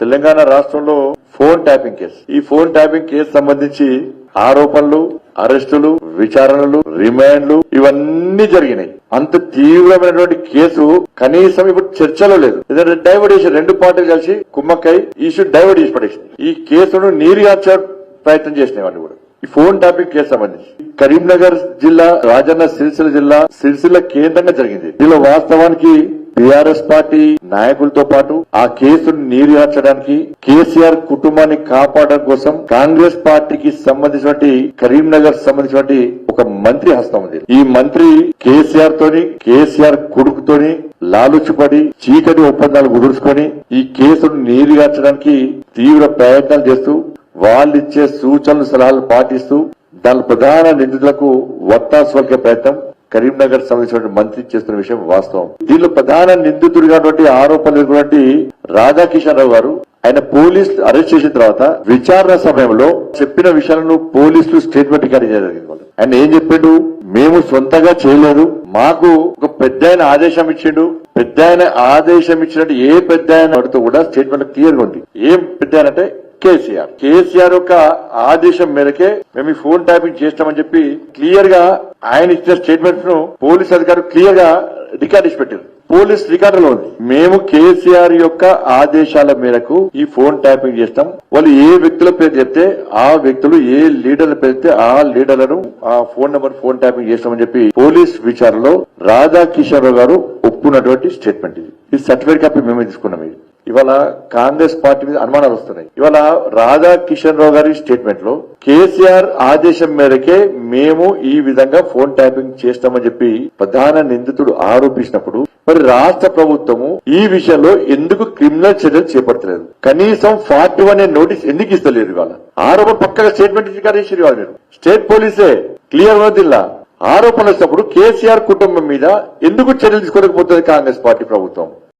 తెలంగాణ రాష్ట్రంలో phone tapping case. ఈ phone tapping case సంబంధించి ఆరోపణలు అరెస్టులు విచారణలు రిమాండ్లు ఇవన్నీ జరిగినాయి. అంత తీవ్రమైనటువంటి కేసు కనీసం ఇప్పుడు చర్చలో లేదు. ఎందుకంటే డైవర్ట్ చేసి రెండు పార్టీలు కలిసి కుమ్మక్కై ఇష్యూ డైవర్ట్ చేసి పడేసింది. ఈ కేసును నీరుగార్చే ప్రయత్నం చేసినాయి వాళ్ళు కూడా. ఈ ఫోన్ టాపిక్ కేసు సంబంధించి. కరీంనగర్ జిల్లా రాజన్న సిరిసిల్ల జిల్లా సిరిసిల్ల కేంద్రంగా జరిగింది. దీనిలో వాస్తవానికి టిఆర్ఎస్ పార్టీ నాయకులతో పాటు ఆ కేసును నీరుగార్చడానికి కేసీఆర్ కుటుంబాన్ని కాపాడడం కోసం కాంగ్రెస్ పార్టీకి సంబంధించినటువంటి కరీంనగర్ సంబంధించినటువంటి ఒక మంత్రి హస్తం ఉంది. ఈ మంత్రి కేసీఆర్ తోని కేసీఆర్ కొడుకుతోని లాలుచుపడి చీకటి ఒప్పందాలు కుదుర్చుకొని ఈ కేసును నీరుగార్చడానికి తీవ్ర ప్రయత్నాలు చేస్తూ వాళ్ళిచ్చే సూచనలు సలహాలు పాటిస్తూ దాని ప్రధాన నిందితులకు వత్తాసు ప్రయత్నం కరీంనగర్ సంబంధించిన మంత్రి చేస్తున్న విషయం వాస్తవం. దీనిలో ప్రధాన నిందితుడిగా ఆరోపణలు రాధాకిషన్ రావు గారు ఆయన పోలీసులు అరెస్ట్ చేసిన తర్వాత విచారణ సమయంలో చెప్పిన విషయాలను పోలీసులు స్టేట్మెంట్ రికార్డ్ చేయడం జరిగింది ఆయన ఏం చెప్పిండు? మేము సొంతగా చేయలేదు. మాకు ఒక పెద్ద ఆయన ఆదేశం ఇచ్చిండు. పెద్ద ఆయన ఆదేశం ఇచ్చినట్టు ఏ పెద్ద ఆయన కూడా స్టేట్మెంట్ క్లియర్ ఉంది. ఏం పెద్ద అంటే కేసీఆర్. కేసీఆర్ యొక్క ఆదేశం మేరకే మేము ఈ ఫోన్ ట్యాపింగ్ చేస్తామని చెప్పి క్లియర్గా ఆయన ఇచ్చిన స్టేట్మెంట్స్ను పోలీస్ అధికారులు క్లియర్గా రికార్డ్ ఇచ్చి పెట్టారు. పోలీస్ రికార్డులో ఉంది. మేము కేసీఆర్ యొక్క ఆదేశాల మేరకు ఈ ఫోన్ ట్యాపింగ్ చేస్తాం. వాళ్ళు ఏ వ్యక్తుల పేరు చెప్తే ఆ వ్యక్తులు ఏ లీడర్ల పేరు చెప్తే ఆ లీడర్లను ఆ ఫోన్ నెంబర్ ఫోన్ ట్యాపింగ్ చేస్తామని చెప్పి పోలీస్ విచారణలో రాధాకిషోర్ గారు ఒప్పుకున్నటువంటి స్టేట్మెంట్ ఇది. ఈ సర్టిఫికేట్ కాపీ మేమే తీసుకున్నాం ఇది. ఇవాళ కాంగ్రెస్ పార్టీ మీద అనుమానాలు వస్తున్నాయి. ఇవాళ రాధా కిషన్ రావు గారి స్టేట్మెంట్లో కేసీఆర్ ఆదేశం మేరకే మేము ఈ విధంగా ఫోన్ ట్యాపింగ్ చేస్తామని చెప్పి ప్రధాన నిందితుడు ఆరోపించినప్పుడు మరి రాష్ట్ర ప్రభుత్వము ఈ విషయంలో ఎందుకు క్రిమినల్ చర్యలు చేపట్టలేదు? కనీసం ఫార్టీ వన్ నోటీస్ ఎందుకు ఇస్తలేదు ఇవాళ? ఆరోపణ పక్కగా స్టేట్మెంట్ రికార్డ్ ఇవాళ మీరు. స్టేట్ పోలీసే క్లియర్ దిల్లా ఆరోపణలు వచ్చినప్పుడు కేసీఆర్ కుటుంబం మీద ఎందుకు చర్యలు తీసుకోలేకపోతుంది కాంగ్రెస్ పార్టీ ప్రభుత్వం?